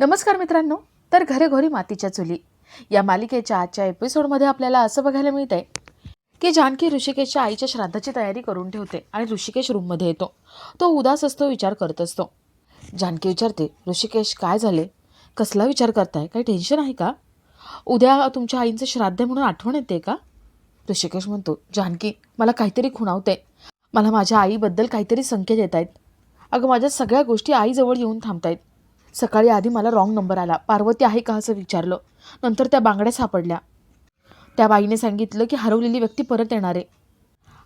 नमस्कार मित्रांनो तर घरोघरी मातीच्या चुली. या मालिकेच्या आजच्या एपिसोडमध्ये आपल्याला असं बघायला मिळत आहे की जानकी ऋषिकेशच्या आईच्या श्राद्धाची तयारी करून ठेवते आणि ऋषिकेश रूममध्ये येतो. तो उदास असतो विचार करत असतो. जानकी विचारते ऋषिकेश काय झाले? कसला विचार करताय? काही टेन्शन आहे का? उद्या तुमच्या आईंचं श्राद्ध म्हणून आठवण येते का? ऋषिकेश म्हणतो जानकी मला काहीतरी खुणावते मला माझ्या आईबद्दल काहीतरी संकेत येत आहेत अगं माझ्या सगळ्या गोष्टी आईजवळ येऊन थांबतायत. सकाळी आधी मला रॉंग नंबर आला. पार्वती आहे का असं विचारलं. नंतर त्या बांगड्या सापडल्या. त्या बाईने सांगितलं की हरवलेली व्यक्ती परत येणार आहे.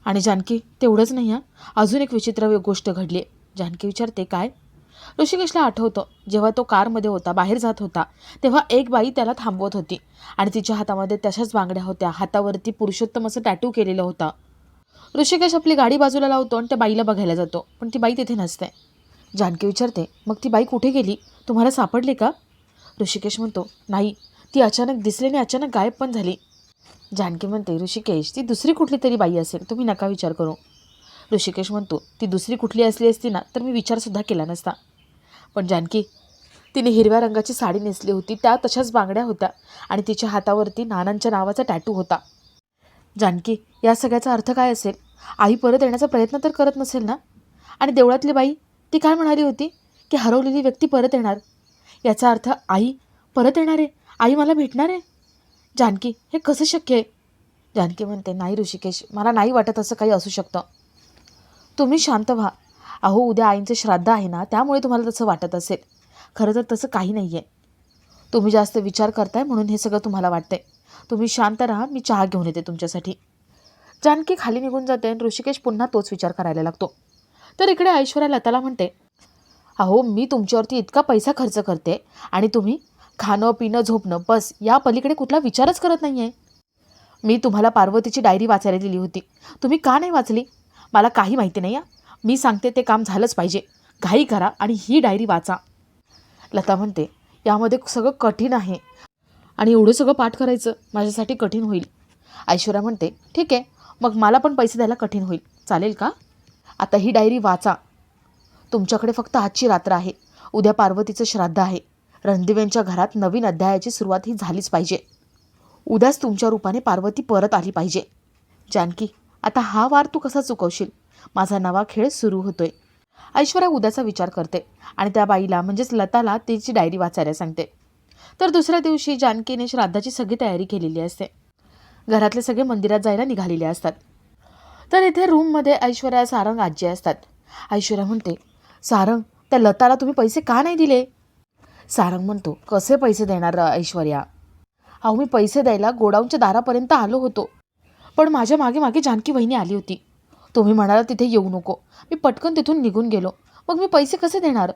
आणि जानकी तेवढंच नाही आहे अजून एक विचित्र गोष्ट घडली आहे. जानकी विचारते काय? ऋषिकेशला आठवतं. जेव्हा तो कारमध्ये होता बाहेर जात होता तेव्हा एक बाई त्याला थांबवत होती. आणि तिच्या हातामध्ये तशाच बांगड्या होत्या. हातावरती पुरुषोत्तम असं टॅटू केलेलं होता. ऋषिकेश आपली गाडी बाजूला लावतो आणि त्या बाईला बघायला जातो. पण ती बाई तिथे नसते. जानकी विचारते मग ती बाई कुठे गेली? तुम्हाला सापडली का? ऋषिकेश म्हणतो नाही ती अचानक दिसली आणि अचानक गायब पण झाली. जानकी म्हणते ऋषिकेश ती दुसरी कुठली तरी बाई असेल तुम्ही नका विचार करू. ऋषिकेश म्हणतो ती दुसरी कुठली असली असती ना तर मी विचारसुद्धा केला नसता. पण जानकी तिने हिरव्या रंगाची साडी नेसली होती त्या तशाच बांगड्या होत्या आणि तिच्या हातावरती नानांच्या नावाचा टॅटू होता. जानकी या सगळ्याचा अर्थ काय असेल? आई परत येण्याचा प्रयत्न तर करत नसेल ना? आणि देवळातली बाई ती काय म्हणाली होती? की हरवलेली व्यक्ती परत येणार. याचा अर्थ आई परत येणार आहे? आई मला भेटणार आहे? जानकी हे कसं शक्य आहे? जानकी म्हणते नाही ऋषिकेश मला नाही वाटत असं काही असू शकतं. तुम्ही शांत व्हा. अहो उद्या आईंचे श्राद्ध आहे ना त्यामुळे तुम्हाला तसं वाटत असेल. खरं तर तसं काही नाही आहे तुम्ही जास्त विचार करताय म्हणून हे सगळं तुम्हाला वाटतंय. तुम्ही शांत राहा मी चहा घेऊन येते तुमच्यासाठी. जानकी खाली निघून जाते आणि ऋषिकेश पुन्हा तोच विचार करायला लागतो. तर इकडे ऐश्वर्या लताला म्हणते अहो मी तुमच्यावरती इतका पैसा खर्च करते आणि तुम्ही खाणं पिणं झोपणं बस या पलीकडे कुठला विचारच करत नाही आहे मी तुम्हाला पार्वतीची डायरी वाचायला दिली होती. तुम्ही का नाही वाचली? मला काही माहिती नाही आहे मी सांगते ते काम झालंच पाहिजे. घाई करा आणि ही डायरी वाचा. लता म्हणते यामध्ये सगळं कठीण आहे आणि एवढं सगळं पाठ करायचं माझ्यासाठी कठीण होईल. ऐश्वर्या म्हणते ठीक आहे मग मला पण पैसे द्यायला कठीण होईल. चालेल का? आता ही डायरी वाचा. तुमच्याकडे फक्त आजची रात्र आहे. उद्या पार्वतीचं श्राद्ध आहे. रणदिव्यांच्या घरात नवीन अध्यायाची सुरुवात ही झालीच पाहिजे. उद्याच तुमच्या रूपाने पार्वती परत आली पाहिजे. जानकी आता हा वार तू कसा चुकवशील? माझा नवा खेळ सुरू होतोय. ऐश्वर्या उद्याचा विचार करते आणि त्या बाईला म्हणजेच लताला तिची डायरी वाचायला सांगते. तर दुसऱ्या दिवशी जानकीने श्राद्धाची सगळी तयारी केलेली असते. घरातले सगळे मंदिरात जायला निघालेले असतात. तर इथे रूममध्ये ऐश्वर्या सारंग आजी असतात. ऐश्वर्या म्हणते सारंग त्या लताला तुम्ही पैसे का नाही दिले? सारंग म्हणतो कसे पैसे देणार ऐश्वर्या? अहो मी पैसे द्यायला गोडाऊनच्या दारापर्यंत आलो होतो. पण माझ्या मागे मागे जानकी वहिनी आली होती. तुम्ही म्हणाला तिथे येऊ नको. मी पटकन तिथून निघून गेलो. मग मी पैसे कसे देणार?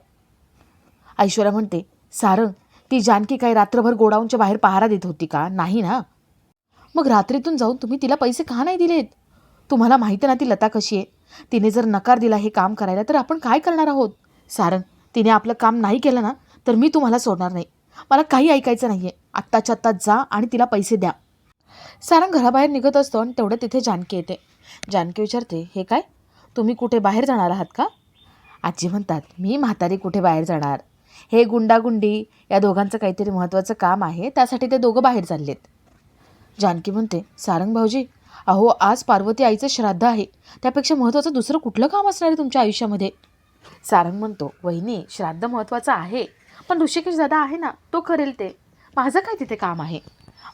ऐश्वर्या म्हणते सारंग ती जानकी काही रात्रभर गोडाऊनच्या बाहेर पहारा देत होती का? नाही ना? मग रात्रीतून जाऊन तुम्ही तिला पैसे का नाही दिलेत? तुम्हाला माहिती ना ती लता कशी आहे? तिने जर नकार दिला हे काम करायला तर आपण काय करणार आहोत? सारंग तिने आपलं काम नाही केलं ना तर मी तुम्हाला सोडणार नाही. मला काही ऐकायचं नाही आहे आत्ताच्या आत्ता जा आणि तिला पैसे द्या. सारंग घराबाहेर निघत असतो आणि तेवढं तिथे जानकी येते. जानकी विचारते हे काय? तुम्ही कुठे बाहेर जाणार आहात का? आजी म्हणतात मी म्हातारी कुठे बाहेर जाणार? हे गुंडागुंडी या दोघांचं काहीतरी महत्त्वाचं काम आहे त्यासाठी ते दोघं बाहेर चाललेत. जानकी म्हणते सारंग भाऊजी अहो आज पार्वती आईचं श्राद्ध आहे. त्यापेक्षा महत्त्वाचं दुसरं कुठलं काम असणार आहे तुमच्या आयुष्यामध्ये? सारंग म्हणतो वहिनी श्राद्ध महत्त्वाचं आहे. पण ऋषिकेश दादा आहे ना तो करेल ते. माझं काय तिथे काम आहे?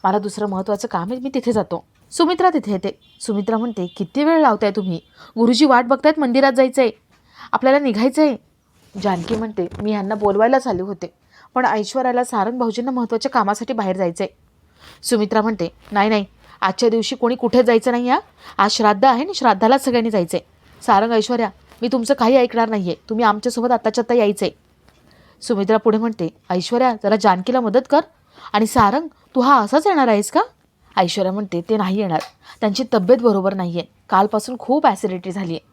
मला दुसरं महत्त्वाचं काम आहे मी तिथे जातो. सुमित्रा तिथे येते. सुमित्रा म्हणते किती वेळ लावताय तुम्ही? गुरुजी वाट बघतायत मंदिरात जायचं आहे आपल्याला निघायचं आहे जानकी म्हणते मी ह्यांना बोलवायलाच आले होते. पण ऐश्वर्याला सारंग भाऊजींना महत्त्वाच्या कामासाठी बाहेर जायचं आहे सुमित्रा म्हणते नाही नाही. आजच्या दिवशी कोणी कुठे जायचं नाही हा? आज श्राद्ध आहे आणि श्राद्धालाच सगळ्यांनी जायचं आहे सारंग ऐश्वर्या मी तुमचं काही ऐकणार नाही आहे तुम्ही आमच्यासोबत आत्ताच्या आत्ता यायचं आहे सुमित्रा पुढे म्हणते ऐश्वर्या जरा जानकीला मदत कर आणि सारंग तू हा असाच येणार आहेस का? ऐश्वर्या म्हणते ते नाही येणार. त्यांची तब्येत बरोबर नाही आहे कालपासून खूप ॲसिडिटी झाली आहे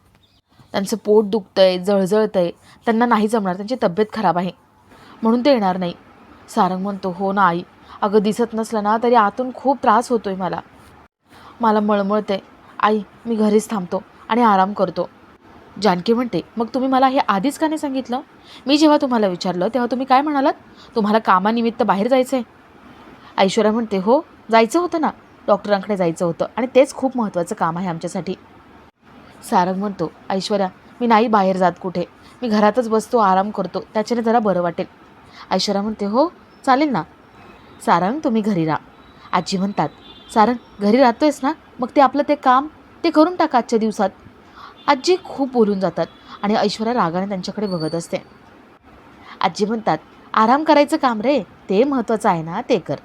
त्यांचं पोट दुखतं आहे जळजळतं आहे त्यांना नाही जमणार. त्यांची तब्येत खराब आहे. म्हणून ते येणार नाही. सारंग म्हणतो हो ना आई. अगं दिसत नसलं ना तरी आतून खूप त्रास होतो आहे मला. मला मळमळते आई मी घरीच थांबतो आणि आराम करतो. जानकी म्हणते मग तुम्ही मला हे आधीच का नाही सांगितलं? मी जेव्हा तुम्हाला विचारलं तेव्हा तुम्ही काय म्हणालात? तुम्हाला कामानिमित्त बाहेर जायचं आहे ऐश्वर्या म्हणते हो जायचं होतं ना. डॉक्टरांकडे जायचं होतं आणि तेच खूप महत्त्वाचं काम आहे आमच्यासाठी. सारंग म्हणतो ऐश्वर्या मी नाही बाहेर जात कुठे. मी घरातच बसतो आराम करतो. त्याच्याने जरा बरं वाटेल. ऐश्वर्या म्हणते हो चालेल ना. सारंग तुम्ही घरी राहा. आजी म्हणतात सारंग घरी राहतोयस ना? मग ते आपलं ते काम ते करून टाका आजच्या दिवसात. आजी खूप बोलून जातात आणि ऐश्वर्या रागाने त्यांच्याकडे बघत असते. आजी म्हणतात आराम करायचं काम रे ते महत्त्वाचं आहे ना ते कर.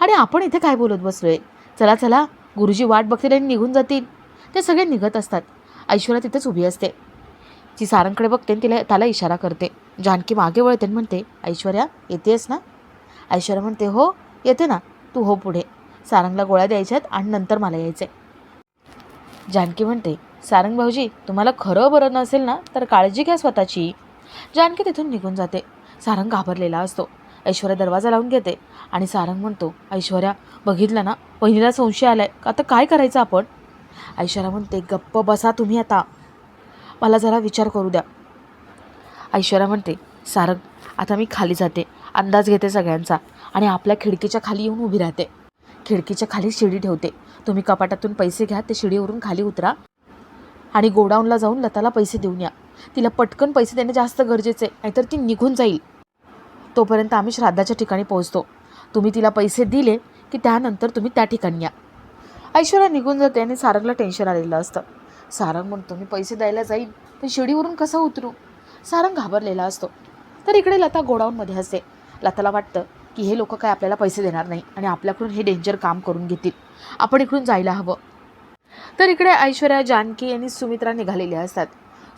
आणि आपण इथे काय बोलत बसलोय? चला चला गुरुजी वाट बघतील आणि निघून जातील. ते सगळे निघत असतात. ऐश्वर्या तिथेच उभी असते. ती सारंगकडे बघते आणि तिला त्याला इशारा करते. जानकी मागे वळते आणि म्हणते ऐश्वर्या येतेस ना? ऐश्वर्या म्हणते हो येते ना. तू हो पुढे. सारंगला गोळ्या द्यायच्यात आणि नंतर मला यायचे जानकी म्हणते सारंग भाऊजी तुम्हाला खरं बरं नसेल ना तर काळजी घ्या स्वतःची. जानकी तिथून निघून जाते. सारंग घाबरलेला असतो. ऐश्वर्या दरवाजा लावून घेते आणि सारंग म्हणतो ऐश्वर्या बघितलं ना? बहिणीला संशय आलाय. आता काय करायचं आपण? ऐश्वर्या म्हणते गप्प बसा तुम्ही आता. मला जरा विचार करू द्या. ऐश्वर्या म्हणते सारंग आता मी खाली जाते. अंदाज घेते सगळ्यांचा आणि आपल्या खिडकीच्या खाली येऊन उभी राहते. खिडकीच्या खाली शिडी ठेवते. तुम्ही कपाटातून पैसे घ्या ते शिडीवरून खाली उतरा. आणि गोडाऊनला जाऊन लताला पैसे देऊन या. तिला पटकन पैसे देणे जास्त गरजेचे आहे नाहीतर ती निघून जाईल. तोपर्यंत आम्ही श्राद्धाच्या ठिकाणी पोहोचतो. तुम्ही तिला पैसे दिले की त्यानंतर तुम्ही त्या ठिकाणी या. ऐश्वर्या निघून जाते आणि सारंगला टेन्शन आलेलं असतं. सारंग म्हणतो मी पैसे द्यायला जाईल पण शिडीवरून कसं उतरू? सारंग घाबरलेला असतो. तर इकडे लता गोडाऊनमध्ये असते लताला वाटतं की हे लोक काय आपल्याला पैसे देणार नाही आणि आपल्याकडून हे डेंजर काम करून घेतील. आपण इकडून जायला हवं. तर इकडे ऐश्वर्या जानकी आणि सुमित्रा निघालेल्या असतात.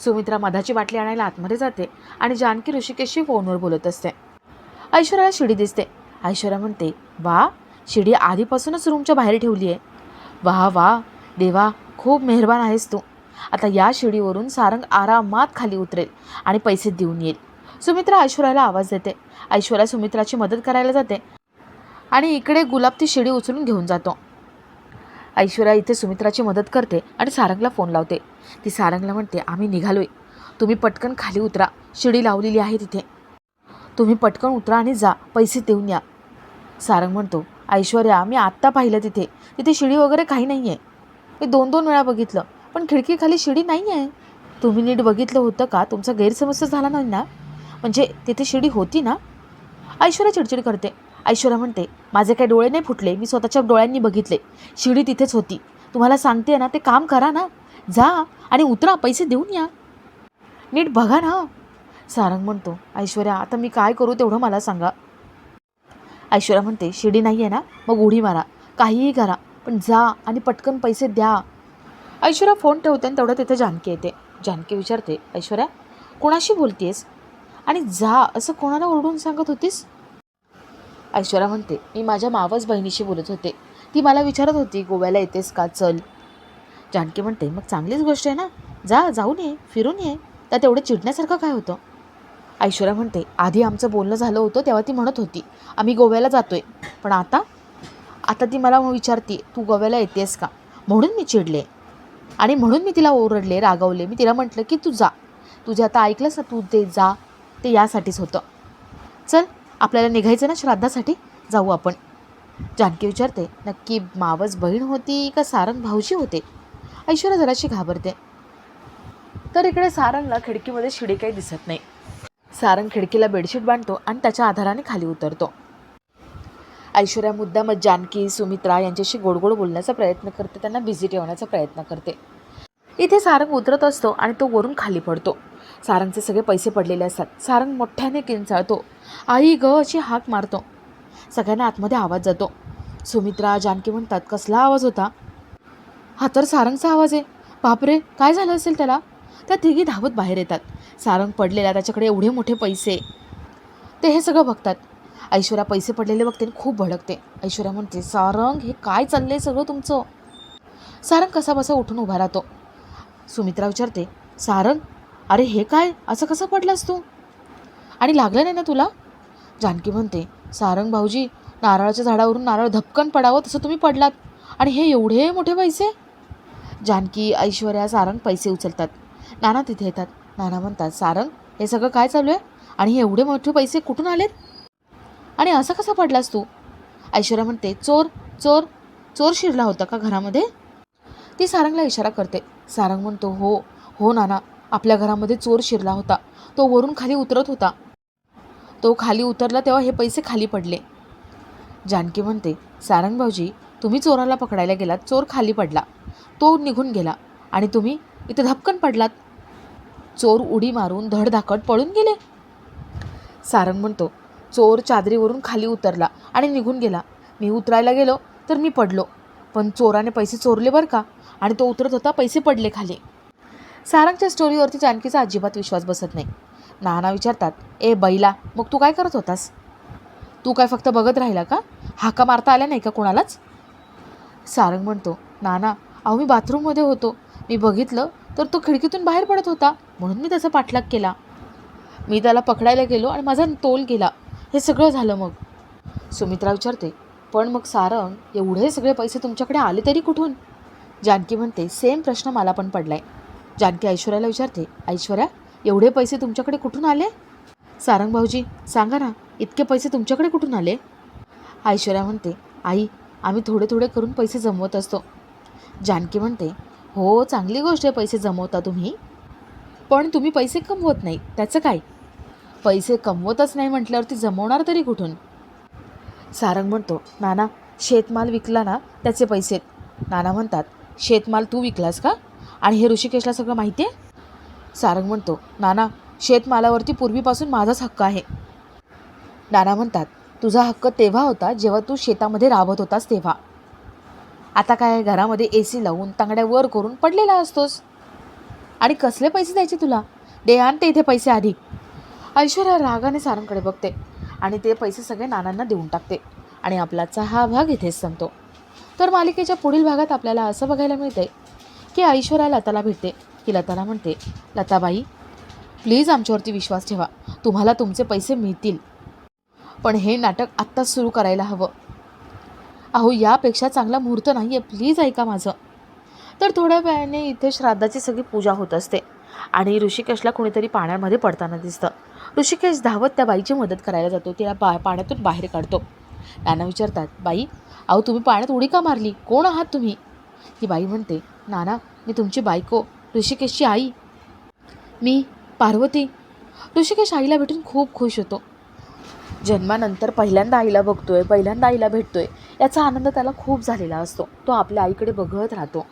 सुमित्रा मधाची बाटली आणायला आतमध्ये जाते आणि जानकी ऋषिकेशशी फोनवर बोलत असते. ऐश्वर्याला शिडी दिसते. ऐश्वर्या म्हणते वा शिडी आधीपासूनच रूमच्या बाहेर ठेवली आहे वा वा देवा खूप मेहरबान आहेस तू. आता या शिडीवरून सारंग आरामात खाली उतरेल आणि पैसे देऊन येईल. सुमित्रा ऐश्वर्याला आवाज देते. ऐश्वर्या सुमित्राची मदत करायला जाते. आणि इकडे गुलाब ती शिडी उचलून घेऊन जातो. ऐश्वर्या इथे सुमित्राची मदत करते आणि सारंगला फोन लावते. ती सारंगला म्हणते आम्ही निघालोय. तुम्ही पटकन खाली उतरा. शिडी लावलेली आहे तिथे. तुम्ही पटकन उतरा आणि जा. पैसे देऊन या. सारंग म्हणतो ऐश्वर्या मी आत्ता पाहिलं तिथे. तिथे शिडी वगैरे काही नाही आहे मी दोन दोन वेळा बघितलं पण खिडकीखाली शिडी नाही आहे तुम्ही नीट बघितलं होतं का? तुमचा गैरसमज झाला नाही ना? म्हणजे तिथे शिडी होती ना? ऐश्वर्या चिडचिड करते. ऐश्वर्या म्हणते माझे काही डोळे नाही फुटले. मी स्वतःच्या डोळ्यांनी बघितले. शिडी तिथेच होती. तुम्हाला सांगते ना ते काम करा ना. जा आणि उतरा पैसे देऊन या. नीट बघा ना. सारंग म्हणतो ऐश्वर्या आता मी काय करू तेवढं मला सांगा. ऐश्वर्या म्हणते शिडी नाही आहे ना? मग उडी मारा. काहीही करा पण जा आणि पटकन पैसे द्या. ऐश्वर्या फोन ठेवते आणि तेवढं तिथे जानकी येते. जानकी विचारते ऐश्वर्या कोणाशी बोलतेस? आणि जा असं कोणाला ओरडून सांगत होतीस? ऐश्वर्या म्हणते मी माझ्या मावस बहिणीशी बोलत होते. ती मला विचारत होती गोव्याला येतेस का? चल. जानकी म्हणते मग चांगलीच गोष्ट आहे ना. जा जाऊन ये फिरून ये. तर तेवढं चिडण्यासारखं काय होतं? ऐश्वर्या म्हणते आधी आमचं बोलणं झालं होतं तेव्हा ती म्हणत होती आम्ही गोव्याला जातोय. पण आता? आता ती मला विचारते तू गोव्याला येतेस का? म्हणून मी चिडले. आणि म्हणून मी तिला ओरडले रागवले. मी तिला म्हटलं की तू जा. तुझे आता ऐकलंस ना तू ते जा. ते यासाठीच होतं. चल आपल्याला निघायचं ना श्राद्धासाठी? जाऊ आपण. जानकी विचारते नक्की मावस बहीण होती का सारंग भाऊजी होते? ऐश्वर्या जराशी घाबरते. तर इकडे सारंगला खिडकीमध्ये शिडी काही दिसत नाही. सारंग खिडकीला बेडशीट बांधतो आणि त्याच्या आधाराने खाली उतरतो. ऐश्वर्या मुद्दामच जानकी सुमित्रा यांच्याशी गोडगोड बोलण्याचा प्रयत्न करते त्यांना बिझी ठेवण्याचा प्रयत्न करते. इथे सारंग उतरत असतो आणि तो वरून खाली पडतो. सारंगचे सगळे पैसे पडलेले असतात. सारंग मोठ्याने किंचाळतो. आई ग अशी हाक मारतो. सगळ्यांना आतमध्ये आवाज जातो. सुमित्रा जानकी म्हणतात कसला आवाज होता? हा तर सारंगचा आवाज आहे. बापरे काय झालं असेल त्याला? त्या तिघी धावत बाहेर येतात. सारंग पडलेला त्याच्याकडे एवढे मोठे पैसे. ते हे सगळं बघतात. ऐश्वर्या पैसे पडलेले बघते आणि खूप भडकते. ऐश्वर्या म्हणते सारंग हे काय चाललंय सगळं तुमचं? सारंग कसा बसा उठून उभा राहतो. सुमित्रा विचारते सारंग अरे हे काय? असं कसं पडलास तू? आणि लागलं नाही ना तुला? जानकी म्हणते सारंग भाऊजी नारळाच्या झाडावरून नारळ धपकन पडावं तसं तुम्ही पडलात. आणि हे एवढे मोठे पैसे? जानकी ऐश्वर्या सारंग पैसे उचलतात. नाना तिथे येतात. नाना म्हणतात सारंग हे सगळं काय चालू आहे? आणि हे एवढे मोठे पैसे कुठून आलेत? आणि असं कसा पडलास तू? ऐश्वर्या म्हणते चोर चोर चोर शिरला होता का घरामध्ये? ती सारंगला इशारा करते. सारंग म्हणतो हो हो नाना आपल्या घरामध्ये चोर शिरला होता. तो वरून खाली उतरत होता. तो खाली उतरला तेव्हा हे पैसे खाली पडले. जानकी म्हणते सारंग भाऊजी तुम्ही चोराला पकडायला गेलात. चोर खाली पडला. तो निघून गेला. आणि तुम्ही इथे धपकन पडलात. चोर उडी मारून धडधाकट पळून गेले. सारंग म्हणतो चोर चादरीवरून खाली उतरला आणि निघून गेला. मी उतरायला गेलो तर मी पडलो. पण चोराने पैसे चोरले बरं का? आणि तो उतरत होता पैसे पडले खाली. सारंगच्या स्टोरीवरती जानकीचा अजिबात विश्वास बसत नाही. नाना विचारतात ए बैला मग तू काय करत होतास? तू काय फक्त बघत राहिला का? हाका मारता आल्या नाही का कोणालाच? सारंग म्हणतो नाना अहो मी बाथरूममध्ये होतो. मी बघितलं तर तो खिडकीतून बाहेर पडत होता म्हणून मी त्याचा पाठलाग केला. मी त्याला पकडायला गेलो आणि माझा तोल गेला. हे सगळं झालं मग. सुमित्रा विचारते पण मग सारंग एवढे सगळे पैसे तुमच्याकडे आले तरी कुठून? जानकी म्हणते सेम प्रश्न मला पण पडला आहे जानकी ऐश्वर्याला विचारते ऐश्वर्या एवढे पैसे तुमच्याकडे कुठून आले? सारंग भाऊजी सांगा ना इतके पैसे तुमच्याकडे कुठून आले? ऐश्वर्या म्हणते आई आम्ही थोडे थोडे करून पैसे जमवत असतो. जानकी म्हणते हो चांगली गोष्ट आहे पैसे जमवता तुम्ही. पण तुम्ही पैसे कमवत नाही त्याचं काय? पैसे कमवतच नाही म्हटल्यावरती जमवणार तरी कुठून? सारंग म्हणतो नाना शेतमाल विकला ना त्याचे पैसे. नाना म्हणतात शेतमाल तू विकलास का? आणि हे ऋषिकेशला सगळं माहिती आहे सारंग म्हणतो नाना शेतमालावरती पूर्वीपासून माझाच हक्क आहे. नाना म्हणतात तुझा हक्क तेव्हा होता जेव्हा तू शेतामध्ये राबत होतास तेव्हा. आता काय घरामध्ये ए सी लावून तांगड्या वर करून पडलेला असतोस. आणि कसले पैसे द्यायचे तुला? दे आणते इथे पैसे आधी. ऐश्वर्या रागाने सारंगकडे बघते आणि ते पैसे सगळे नानांना देऊन टाकते आणि आपलाचा हा भाग इथेच संपतो. तर मालिकेच्या पुढील भागात आपल्याला असं बघायला मिळते की ऐश्वर्या लताला भेटते. की लताला म्हणते लताबाई प्लीज आमच्यावरती विश्वास ठेवा. तुम्हाला तुमचे पैसे मिळतील. पण हे नाटक आत्ताच सुरू करायला हवं. अहो यापेक्षा चांगला मुहूर्त नाही आहे प्लीज ऐका माझं. तर थोड्या वेळाने इथे श्राद्धाची सगळी पूजा होत असते. आणि ऋषिकेशला कोणीतरी पाण्यामध्ये पडताना दिसतं. ऋषिकेश धावत त्या बाईची मदत करायला जातो. तिला बा पाण्यातून बाहेर काढतो. त्यांना विचारतात बाई अहो तुम्ही पाण्यात उडी का मारली? कोण आहात तुम्ही? ती बाई म्हणते नाना मी तुमची बायको ऋषिकेशची आई. मी पार्वती. ऋषिकेश आईला भेटून खूप खुश होतो. जन्मानंतर पहिल्यांदा आईला बघतोय पहिल्यांदा आईला भेटतोय याचा आनंद त्याला खूप झालेला असतो. तो आपल्या आईकडे बघत राहतो.